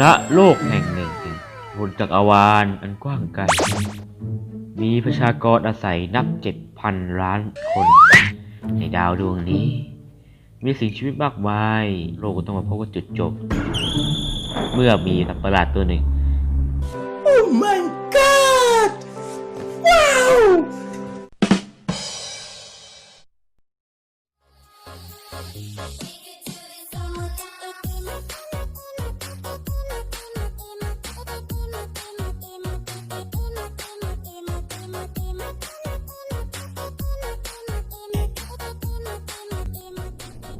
ณโลกแห่งหนึ่งบนจักรวาลอันกว้างไกล มีประชากรอาศัยนับเจ็ดพันล้านคน ในดาวดวงนี้ มีสิ่งชีวิตมากมาย โลกก็ต้องมาพบกับจุดจบ เมื่อมีสัตว์ประหลาดตัวหนึ่ง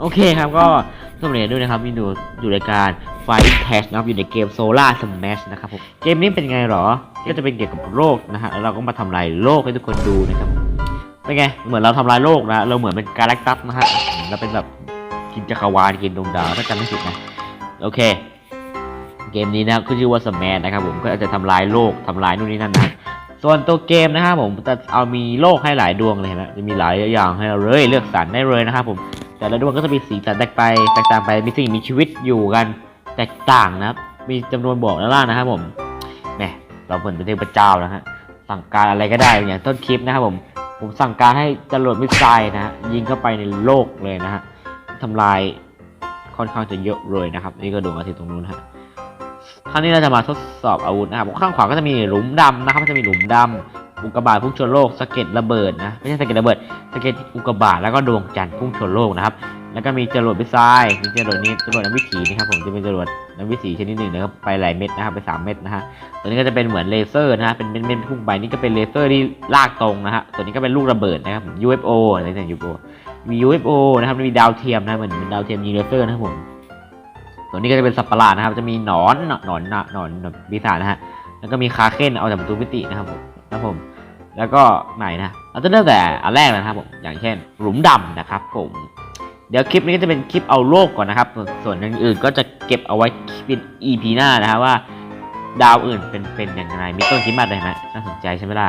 โอเคครับก็สวัสดีด้วยนะครับวินดูอยู่รายการ Fight Cash นะครับอยู่ในเกม Solar Smash นะครับผมเกมนี้เป็นไงหรอ ก็จะเป็นเกี่ยวกับโลกนะฮะแล้วเราก็มาทำลายโลกให้ทุกคนดูนะครับเป็นไงเหมือนเราทำลายโลกนะเราเหมือนเป็นกาแล็กตัสนะฮะเราเป็นแบบกินจักรวาลกินดวงดาวถ้าจำไม่ผิดนะโอเค เกมนี้นะครับคือชื่อว่า Smash นะครับผมก็จะทำลายโลกทำลายนู่นนี่นั่นนะส่วนตัวเกมนะครับผมจะเอามีโลกให้หลายดวงเลยนไหมจะมีหลายอย่างให้เราเลยเลือกสรรได้เลยนะครับผม แต่ละดวงก็จะมีสีสันแตกไปแตกต่างไปมีสิ่งมีชีวิตอยู่กันแตกต่างนะครับ มีจำนวนบอกแล้วล่ะนะครับผมแหมเราเหมือนเป็นเทพเจ้านะฮะสั่งการอะไรก็ได้อย่างต้นคลิปนะครับผม ผมสั่งการให้จรวดมิสไซล์นะฮะยิงเข้าไปในโลกเลยนะฮะทำลายค่อนข้างจะเยอะเลยนะครับ นี่ก็ดวงอาทิตย์ตรงนู้นฮะครั้งนี้เราจะมาทดสอบอาวุธนะครับข้างขวาก็จะมีหลุมดำนะครับจะมีหลุมดำ อุกกาบาตพุ่งชนโลกสะเก็ดระเบิดนะไม่ใช่สะเก็ดระเบิดสะเก็ดอุกกาบาตแล้วก็ดวงจันทร์พุ่งชนโลกนะครับ แล้วก็มีจรวดมิสไซล์มีจรวดนี้จรวดน้ำวิถีนะครับผมจะเป็นจรวดน้ำวิถีชนิดหนึ่งนะครับไปหลายเม็ดนะครับไปสามเม็ดนะฮะตัวนี้ก็จะเป็นเหมือนเลเซอร์นะฮะเป็นเม็ดๆพุ่งไปนี่ก็เป็นเลเซอร์ที่ลากตรงนะฮะตัวนี้ก็เป็นลูกระเบิดนะครับ UFO อะไรเนี่ย UFO มี UFO นะครับมีดาวเทียมนะเหมือนเป็นดาวเทียมยิงเลเซอร์นะครับผมตัวนี้ก็จะเป็นสัตว์ประหลาดนะครับ จะมีหนอนหนอนหนอนหนอนปีศาจนะฮะแล้วก็มีคาเคนเอาจากประตูมิตินะครับผม ครับผม แล้วก็ไหนนะเราจะเริ่มแต่อันแรกนะครับผม อย่างเช่น หลุมดำนะครับผม เดี๋ยวคลิปนี้ก็จะเป็นคลิปเอาโลกก่อนนะครับ ส่วนอื่นๆก็จะเก็บเอาไว้เป็น EP หน้านะครับว่า ดาวอื่นเป็นเป็นอย่างไร มีต้นคริสต์มาสเลยไหมน่าสนใจใช่ไหมล่ะ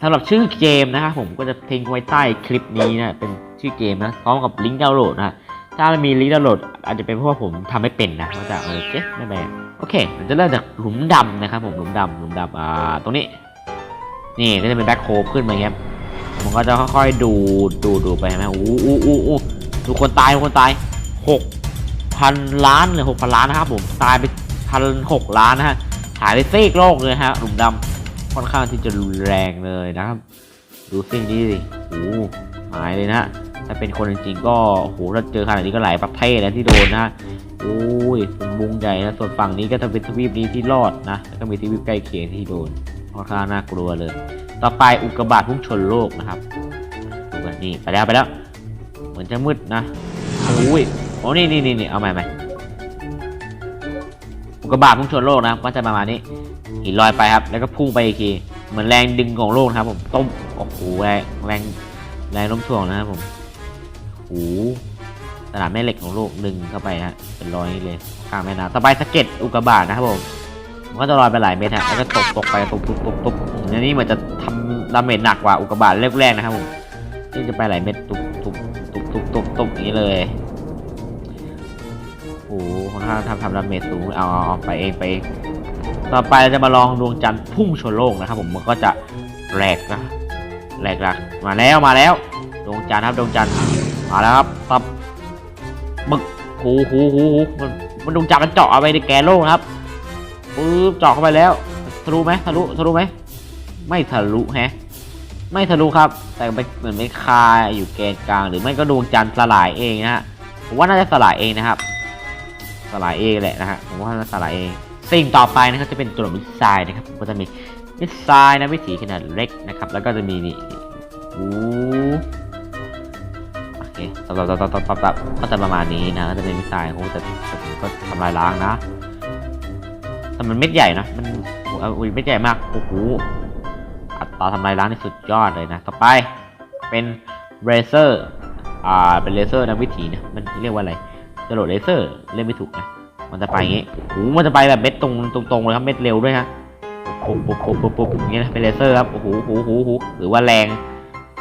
สำหรับชื่อเกมนะครับผมก็จะทิ้งไว้ใต้คลิปนี้นะเป็นชื่อเกมนะพร้อมกับลิงก์ดาวน์โหลดนะ ถ้ามีลิงก์ดาวน์โหลดอาจจะเป็นเพราะว่าผมทำไม่เป็นนะว่าจะเออเจ๊ไม่เป็นโอเคเราจะเริ่มจากหลุมดำนะครับ ผมหลุมดำหลุมดำอ่าตรงนี้ นี่ก็จะเป็นแบ็คโฮลขึ้นมาอย่างเงี้ยมันก็จะค่อยๆดูดูดูไปเห็นไหมอู้อู้อู้อู้ดูคนตายดูคนตายหกพันล้านเลยหกพันล้านนะครับผมตายไปพันหกล้านนะฮะหายไปซีกโลกเลยฮะหลุมดำค่อนข้างที่จะรุนแรงเลยนะครับ ดูสิ่งนี้สิโอ้หายเลยนะ ถ้าเป็นคนจริงๆก็โหถ้าเจอขนาดนี้ก็หลายประเทศนะที่โดนนะโอ้ยเป็นวงใหญ่นะส่วนฝั่งนี้ก็จะเป็นทวีปนี้ที่รอดนะแล้วก็มีทวีปใกล้เคียงที่โดนค่อนข้างน่ากลัวเลย ต่อไปอุกกาบาตพุ่งชนโลกนะครับดูกันนี่ไปแล้วไปแล้ว เหมือนจะมืดนะโอ้ยโอ้นี่นี่นี่เอาใหม่ใหม่อุกกาบาตพุ่งชนโลกนะครับก็จะประมาณนี้หินลอยไปครับ แล้วก็พุ่งไปอีกทีเหมือนแรงดึงของโลกครับผมต้มโอ้โหแรงแรงแรงโน้มถ่วงนะครับผม โอ้สนามแม่เหล็กของโลกดึงเข้าไปฮะเป็นร้อยเลยข้างแม่น้ำต่อไปสะเก็ดอุกกาบาตนะครับผมมันก็จะลอยไปหลายเมตรฮะแล้วก็ตกตกไปตกตกตกตกอันนี้มือนจะทำดาเมจหนักกว่าอุกกาบาตแรกๆนะครับผมนี่จะไปหลายเม็ดตุกตุกตุกตุกตุกตุกอย่างนี้เลยโอ้โหคนข้างทำทำดาเมจสูงเอาเอาไปเองไปเองต่อไปเราจะมาลองดวงจันทร์พุ่งชนโลกนะครับผมมันก็จะแหลกนะแหลกหละมาแล้วมาแล้ว ดวงจันทร์ครับดวงจันทร์ มาแล้วครับปับบึกหูหูหูหูมันมันดวงจันทร์มันเจาะเอาไปในแกนโลกครับปึ๊บเจาะเข้าไปแล้วทะลุไหมทะลุทะลุไหมไม่ทะลุแฮะ ไม่ทะลุครับ แต่ไปเหมือนไม่คาอยู่แกนกลาง หรือไม่ก็ดวงจันทร์สลายเองนะฮะผมว่าน่าจะสลายเองนะครับ สลายเองแหละนะฮะผมว่าน่าจะสลายเอง สิ่งต่อไปนะครับจะเป็นตัวมิสไซล์นะครับก็จะมีมิสไซล์นะวิถีขนาดเล็กนะครับ แล้วก็จะมีนี่อู้ เคตับตับตับตับตับตับก็จะประมาณนี้นะก็จะเป็นมิสไซล์โอ้แต่ก็ทำลายล้างนะแต่มันเม็ดใหญ่นะมันอุ้ยเม็ดใหญ่มากโอ้โหอัตราทำลายล้างนี่สุดยอดเลยนะ ต่อไปเป็นเรเซอร์อ่าเป็นเลเซอร์นะวิถีนะมันเรียกว่าอะไรจรวดเลเซอร์เล่นไม่ถูกนะมันจะไปอย่างงี้โอ้โหมันจะไปแบบเม็ดตรงตรงตรงเลยครับเม็ดเร็วด้วยฮะปุ๊บปุ๊บปุ๊บปุ๊บปุ๊บอย่างเงี้ยนะเป็นเลเซอร์ครับโอ้โหโอ้โหโอ้โหหรือว่าแรง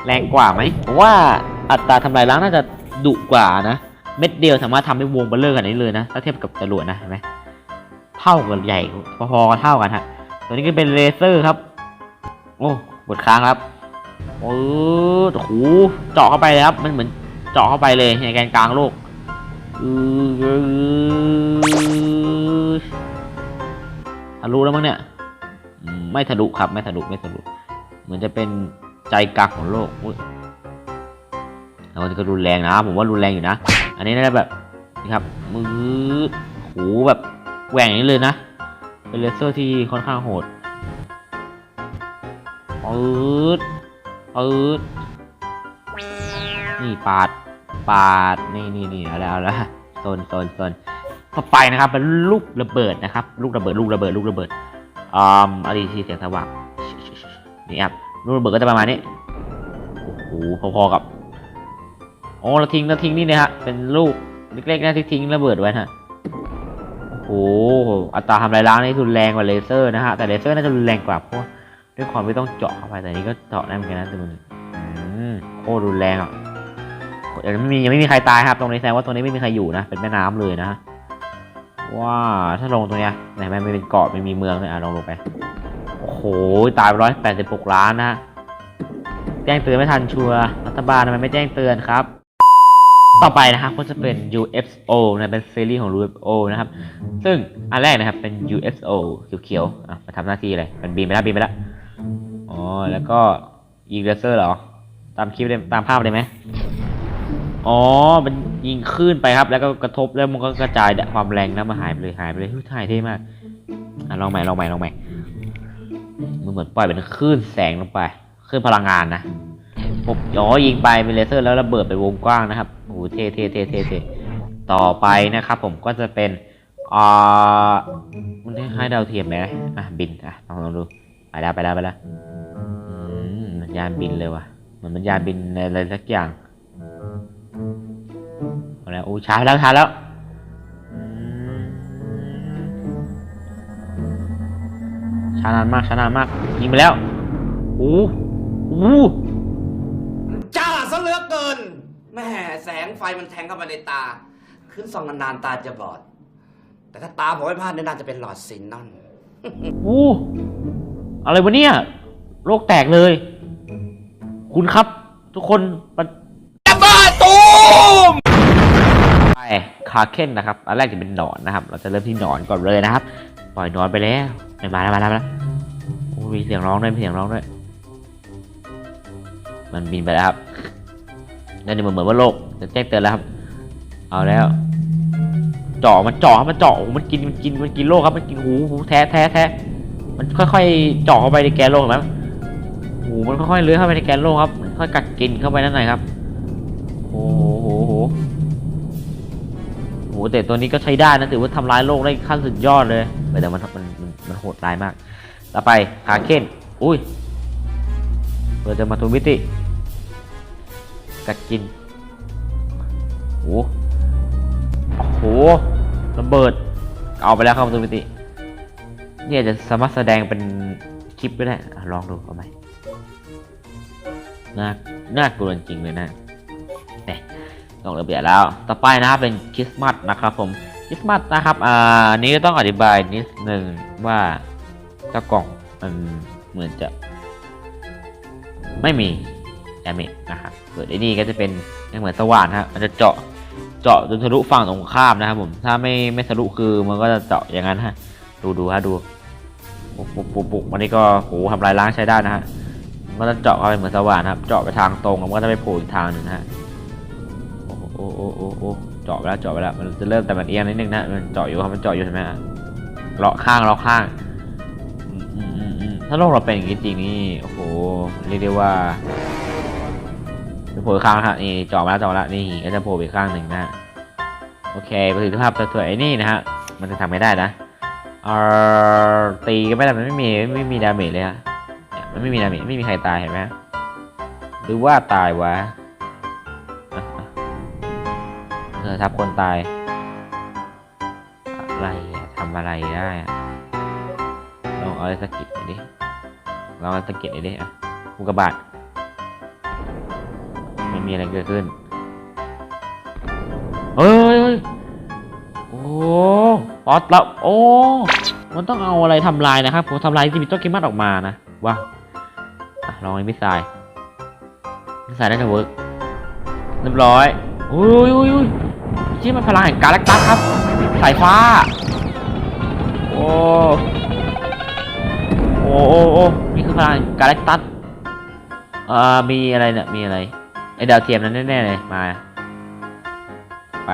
แรงกว่าไหมผมว่า อัตราทำลายล้างน่าจะดุกว่านะ เม็ดเดียวสามารถทำให้วงเบลเลอร์ขนาดนี้เลยนะ ถ้าเทียบกับจรวดนะเห็นไหมเท่ากันใหญ่พอๆกันเท่ากันฮะตัวนี้ก็เป็นเลเซอร์ครับ โอ้กดค้างครับโอ้โหเจาะเข้าไปเลยครับ มันเหมือนเจาะเข้าไปเลยในแกนกลางโลกทะลุแล้วมั้งเนี่ย ไม่ทะลุครับ ไม่ทะลุไม่ทะลุ เหมือนจะเป็นใจกลางของโลกอ แล้วมันก็รุนแรงนะ ผมว่ารุนแรงอยู่นะ อันนี้น่าจะแบบนี่ครับมือโหแบบแหว่งอย่างนี้เลยนะ เป็นเลเซอร์ที่ค่อนข้างโหดปืดปืดนี่ปาด ปาด นี่นี่นี่เอาแล้วเอาแล้วโซนโซนโซนต่อไปนะครับ เป็นลูกระเบิดนะครับ ลูกระเบิด ลูกระเบิด ลูกระเบิดอ่าอาดีทีเสียงสว่างนี่ครับ ลูกระเบิดก็จะประมาณนี้ โอ้โห พอๆกับ โอ้เราทิ้งเราทิ้งนี่นะฮะ เป็นลูกเล็กๆนะที่ทิ้งระเบิดไว้ฮะโอ้โหอัตราทำลายล้างนี่รุนแรงกว่าเลเซอร์นะฮะ แต่เลเซอร์น่าจะรุนแรงกว่าเพราะด้วยความไม่ต้องเจาะเข้าไปแต่นี้ก็เจาะได้เหมือนกันนะแต่มันโคตรรุนแรงอะยังไม่มียังไม่มีใครตายครับ ตรงนี้แสดงว่าตรงนี้ไม่มีใครอยู่นะ เป็นแม่น้ำเลยนะว้าถ้าลงตรงเนี้ยไหนมันไม่เป็นเกาะไม่มีเมืองเลยอะลองลงไป โอ้โห ตายไปร้อยแปดสิบหกล้านนะฮะแจ้งเตือนไม่ทันชัวร์รัฐบาลทำไมไม่แจ้งเตือนครับ ต่อไปนะครับก็จะเป็น UFO นะเป็นซีรีส์ของ UFO นะครับ ซึ่งอันแรกนะครับเป็น UFO เขียวๆอะมาทำหน้าที่อะไรมันบินไปแล้วบินไปแล้วอ๋อแล้วก็ยิงเลเซอร์เหรอ ตามคลิปตามภาพเลยไหมอ๋อ มันยิงคลื่นไปครับ แล้วก็กระทบแล้วมันก็กระจายความแรงนะมาหายไปเลยหายไปเลยหุ้ยถ่ายเท่มากอะลองใหม่ลองใหม่ลองใหม่มันเหมือนปล่อยเป็นคลื่นแสงลงไปคลื่นพลังงานนะผมอ๋อยิงไปเป็นเลเซอร์แล้วระเบิดไปวงกว้างนะครับ หเท่เท่เท่เท่เท่ต่อไปนะครับผมก็จะเป็นอ่ามันคล้ายดาวเทียมไหมอะบินอะลองลองดูไปแล้วไปแล้วไปแล้วมันยานบินเลยว่ะเหมือนมันยานบินอะไรสักอย่างอาแล้วโอ้ช้าแล้วช้าแล้วช้านานมากช้านานมากยิงไปแล้วโอ้โหจ้าซะเหลือเกิน แม่แสงไฟมันแทงเข้ามาในตา ขึ้นส่องนานๆตาจะบอด แต่ถ้าตาผมไม่พลาดเนี่ยน่าจะเป็นหลอดซินนอนโอ้อะไรวะเนี่ยโลกแตกเลย คุณครับ ทุกคนมันจะบ้าตูมไปคาเคนนะครับอันแรกจะเป็นหนอนนะครับ เราจะเริ่มที่หนอนก่อนเลยนะครับ ปล่อยหนอนไปแล้วไม่มาแล้วมาแล้วมาแล้วโอ้มีเสียงร้องด้วยมีเสียงร้องด้วย มันบินไปแล้วครับ นั่นนี่เหมือนเหมือนว่าโลกจะแจ้งเตือนแล้วครับ เอาแล้วเจาะมันเจาะครับมันเจาะโอ้โหมันกินมันกินมันกินโลกครับมันกินหูหูแท้แท้แท้มันค่อยๆเจาะเข้าไปในแกนโลกเห็นไหมโอ้โหมันค่อยๆเลื้อยเข้าไปในแกนโลกครับค่อยกัดกินเข้าไปด้านในครับโอ้โหโอ้โหโหแต่ตัวนี้ก็ใช้ได้นะถือว่าทำร้ายโลกได้ขั้นสุดยอดเลยแต่มันมันมันมันโหดร้ายมาก ต่อไปคาเคนอุ้ยเปิดจะมาทูมิติ กัดกินโอ้โหระเบิด เอาไปแล้วครับทูมิติ เนี่ยจะสามารถแสดงเป็นคลิปก็ได้ลองดูเอาไหมน่าน่ากลัวจริงเลยนะต้องระเบียบแล้ว ต่อไปนะครับเป็นคริสต์มาสนะครับผมคริสต์มาสนะครับอ่านนี้ต้องอธิบายนิดหนึ่งว่าเจ้ากล่องมันเหมือนจะ ไม่มี แอมินะครับส่วนไอ้นี่ก็จะเป็นเหมือนสว่านฮะมันจะเจาะเจาะจนทะลุฝั่งตรงข้ามนะครับผมถ้าไม่ไม่ทะลุคือมันก็จะเจาะอย่างนั้นฮะดูดูฮะดูปุกปุกปุกปุกวันนี้ก็โหทำลายล้างใช้ได้นะฮะมันจะเจาะเข้าไปเหมือนสว่านครับ เจาะไปทางตรงแล้วมันก็จะไปโผล่อีกทางหนึ่งฮะโอ้โหโอ้โหโอ้โหเจาะไปแล้วเจาะไปแล้วมันจะเริ่มแต่มันเอียงนิดนึงนะมันเจาะอยู่ครับมันเจาะอยู่ใช่ไหมฮะเลาะข้างเลาะข้างถ้าโลกเราเป็นอย่างนี้จริงนี่โอ้โหเรียกได้ว่า จะโผล่ข้างนะฮะนี่จาะมาแล้วจาะมาแล้วนี่ก็จะโผล่ไปอีกข้างหนึ่งนะโอเคประสิทธิภาพตัวไอ้นี่นะฮะมันจะทำไม่ได้นะเออตีก็ไม่ได้มันไม่มีไม่มีดาเมจเลยฮะเนี่ยมันไม่มีดาเมจไม่มีใครตายเห็นไหมหรือว่าตายวะเธอทับคนตาย อะไรทำอะไรได้อะลองเอาอะไรสกิดหน่อยดิลองเอาสะกิดดิอะอุกกาบาต มีอะไรเกิดขึ้นเฮ้ยโอ้โหอสแล้วโอ้ มันต้องเอาอะไรทำลายนะครับผมทำลายที่มีต้นกิมมัดออกมานะว้าลองไอ้มิสไซล์มิสไซล์น่าจะเวิร์กเรียบร้อยอุ้ยอุ้ยอุ้ยที่มันพลังแห่งกาแล็กตัสครับ สายฟ้า โอ้โอ้โอ้นี่คือพลังกาแล็กตัสอ่อมีอะไรเนี่ย มีอะไร ไอดาวเทียมนั้นแน่ๆเลยมา ไป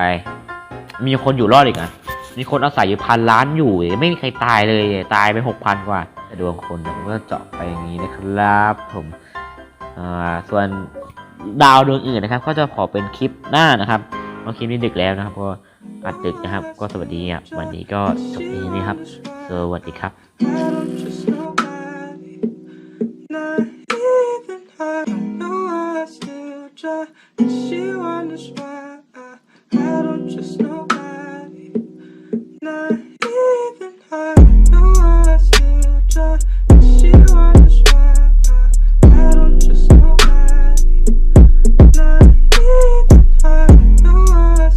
มีคนอยู่รอดอีกอะมีคนอาศัยอยู่พันล้านอยู่ไม่มีใครตายเลยตายไปหกพันกว่าแต่ดวงคนเนี่ยมันก็เจาะไปอย่างนี้นะครับ ผมอ่าส่วนดาวดวงอื่นนะครับ ก็จะขอเป็นคลิปหน้านะครับเพราะคลิปนี้ดึกแล้วนะครับ ก็อัดดึกนะครับ ก็สวัสดีอะวันนี้ก็จบที่นี้ครับสวัสดีครับ